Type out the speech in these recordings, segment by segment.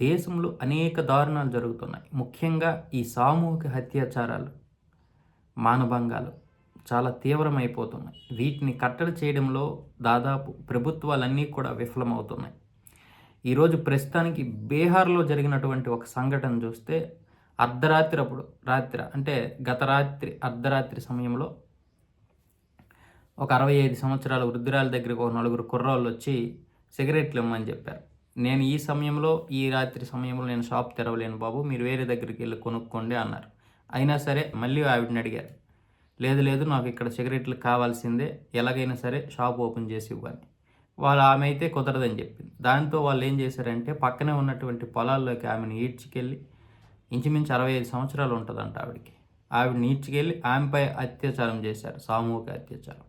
దేశంలో అనేక దారుణాలు జరుగుతున్నాయి. ముఖ్యంగా ఈ సామూహిక హత్యాచారాలు మానభంగాలు చాలా తీవ్రమైపోతున్నాయి. వీటిని కట్టడి చేయడంలో దాదాపు ప్రభుత్వాలన్నీ కూడా విఫలమవుతున్నాయి. ఈరోజు ప్రస్తుతానికి బీహార్లో జరిగినటువంటి ఒక సంఘటన చూస్తే అర్ధరాత్రి అప్పుడు రాత్రి అంటే గత రాత్రి అర్ధరాత్రి సమయంలో ఒక అరవై ఐదు సంవత్సరాల వృద్ధురాల దగ్గరకు ఒక నలుగురు కుర్రాళ్ళు వచ్చి సిగరెట్లు ఇమ్మని చెప్పారు. నేను ఈ సమయంలో ఈ రాత్రి సమయంలో నేను షాప్ తెరవలేను బాబు మీరు వేరే దగ్గరికి వెళ్ళి కొనుక్కోండి అన్నారు. అయినా సరే మళ్ళీ ఆవిడని అడిగారు. లేదు లేదు నాకు ఇక్కడ సిగరెట్లు కావాల్సిందే ఎలాగైనా సరే షాప్ ఓపెన్ చేసి ఇవ్వని వాళ్ళు ఆమె అయితే కుదరదని చెప్పింది. దాంతో వాళ్ళు ఏం చేశారంటే పక్కనే ఉన్నటువంటి పొలాల్లోకి ఆమెను ఈడ్చుకెళ్ళి ఇంచుమించు అరవై ఐదు సంవత్సరాలు ఉంటుందంట ఆవిడకి. ఆవిడని ఈడ్చుకెళ్ళి ఆమెపై అత్యాచారం చేశారు సామూహిక అత్యాచారం.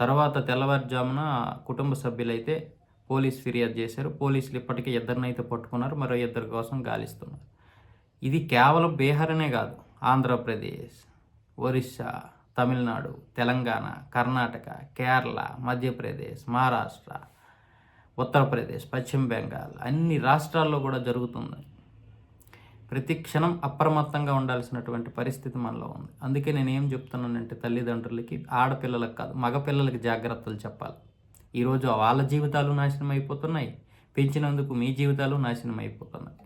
తర్వాత తెల్లవారుజామున కుటుంబ సభ్యులైతే పోలీస్ ఫిర్యాదు చేశారు. పోలీసులు ఇప్పటికే ఇద్దరినైతే పట్టుకున్నారు. మరో ఇద్దరి కోసం గాలిస్తున్నారు. ఇది కేవలం బీహార్ అనే కాదు. ఆంధ్రప్రదేశ్ ఒరిస్సా తమిళనాడు తెలంగాణ కర్ణాటక కేరళ మధ్యప్రదేశ్ మహారాష్ట్ర ఉత్తరప్రదేశ్ పశ్చిమ బెంగాల్ అన్ని రాష్ట్రాల్లో కూడా జరుగుతుంది. ప్రతి క్షణం అప్రమత్తంగా ఉండాల్సినటువంటి పరిస్థితి మనలో ఉంది. అందుకే నేను ఏం చెప్తున్నానంటే తల్లిదండ్రులకి ఆడపిల్లలకు కాదు మగపిల్లలకి జాగ్రత్తలు చెప్పాలి. ఈరోజు వాళ్ళ జీవితాలు నాశనం అయిపోతున్నాయి పెంచినందుకు మీ జీవితాలు నాశనం అయిపోతున్నాయి